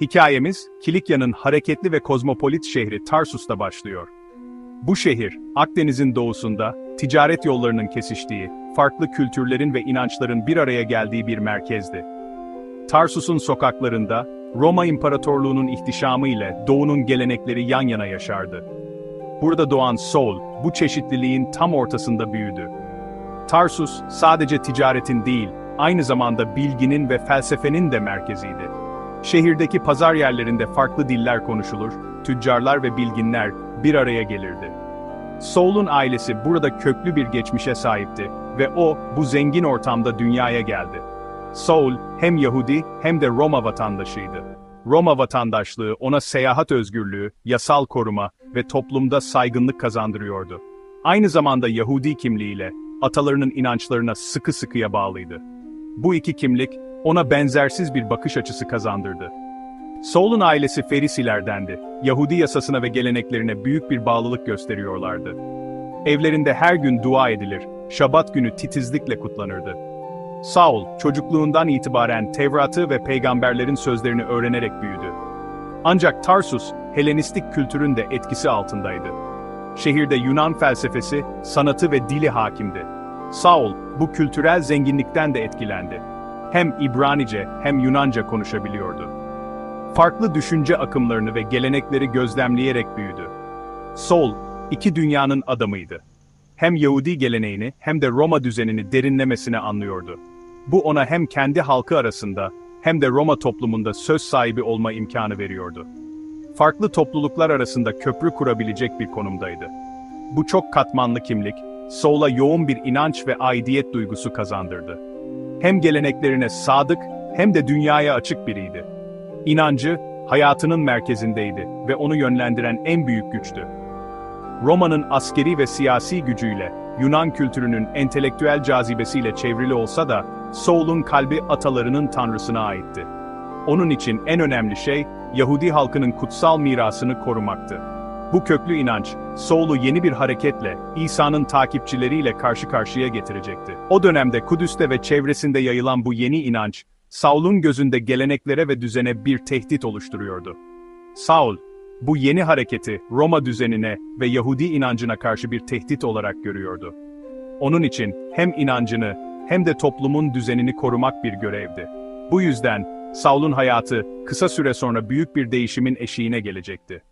Hikayemiz, Kilikya'nın hareketli ve kozmopolit şehri Tarsus'ta başlıyor. Bu şehir, Akdeniz'in doğusunda, ticaret yollarının kesiştiği, farklı kültürlerin ve inançların bir araya geldiği bir merkezdi. Tarsus'un sokaklarında, Roma İmparatorluğu'nun ihtişamı ile Doğu'nun gelenekleri yan yana yaşardı. Burada doğan Soul, bu çeşitliliğin tam ortasında büyüdü. Tarsus, sadece ticaretin değil, aynı zamanda bilginin ve felsefenin de merkeziydi. Şehirdeki pazar yerlerinde farklı diller konuşulur, tüccarlar ve bilginler bir araya gelirdi. Saul'un ailesi burada köklü bir geçmişe sahipti ve o, bu zengin ortamda dünyaya geldi. Saul, hem Yahudi hem de Roma vatandaşıydı. Roma vatandaşlığı ona seyahat özgürlüğü, yasal koruma ve toplumda saygınlık kazandırıyordu. Aynı zamanda Yahudi kimliğiyle, atalarının inançlarına sıkı sıkıya bağlıydı. Bu iki kimlik, ona benzersiz bir bakış açısı kazandırdı. Saul'un ailesi Ferisilerdendi. Yahudi yasasına ve geleneklerine büyük bir bağlılık gösteriyorlardı. Evlerinde her gün dua edilir, Şabat günü titizlikle kutlanırdı. Saul, çocukluğundan itibaren Tevrat'ı ve peygamberlerin sözlerini öğrenerek büyüdü. Ancak Tarsus, Helenistik kültürün de etkisi altındaydı. Şehirde Yunan felsefesi, sanatı ve dili hakimdi. Saul, bu kültürel zenginlikten de etkilendi. Hem İbranice hem Yunanca konuşabiliyordu. Farklı düşünce akımlarını ve gelenekleri gözlemleyerek büyüdü. Saul, iki dünyanın adamıydı. Hem Yahudi geleneğini hem de Roma düzenini derinlemesine anlıyordu. Bu ona hem kendi halkı arasında hem de Roma toplumunda söz sahibi olma imkanı veriyordu. Farklı topluluklar arasında köprü kurabilecek bir konumdaydı. Bu çok katmanlı kimlik, Saul'a yoğun bir inanç ve aidiyet duygusu kazandırdı. Hem geleneklerine sadık hem de dünyaya açık biriydi. İnancı, hayatının merkezindeydi ve onu yönlendiren en büyük güçtü. Roma'nın askeri ve siyasi gücüyle, Yunan kültürünün entelektüel cazibesiyle çevrili olsa da, Saul'un kalbi atalarının tanrısına aitti. Onun için en önemli şey, Yahudi halkının kutsal mirasını korumaktı. Bu köklü inanç, Saul'u yeni bir hareketle, İsa'nın takipçileriyle karşı karşıya getirecekti. O dönemde Kudüs'te ve çevresinde yayılan bu yeni inanç, Saul'un gözünde geleneklere ve düzene bir tehdit oluşturuyordu. Saul, bu yeni hareketi Roma düzenine ve Yahudi inancına karşı bir tehdit olarak görüyordu. Onun için hem inancını hem de toplumun düzenini korumak bir görevdi. Bu yüzden Saul'un hayatı kısa süre sonra büyük bir değişimin eşiğine gelecekti.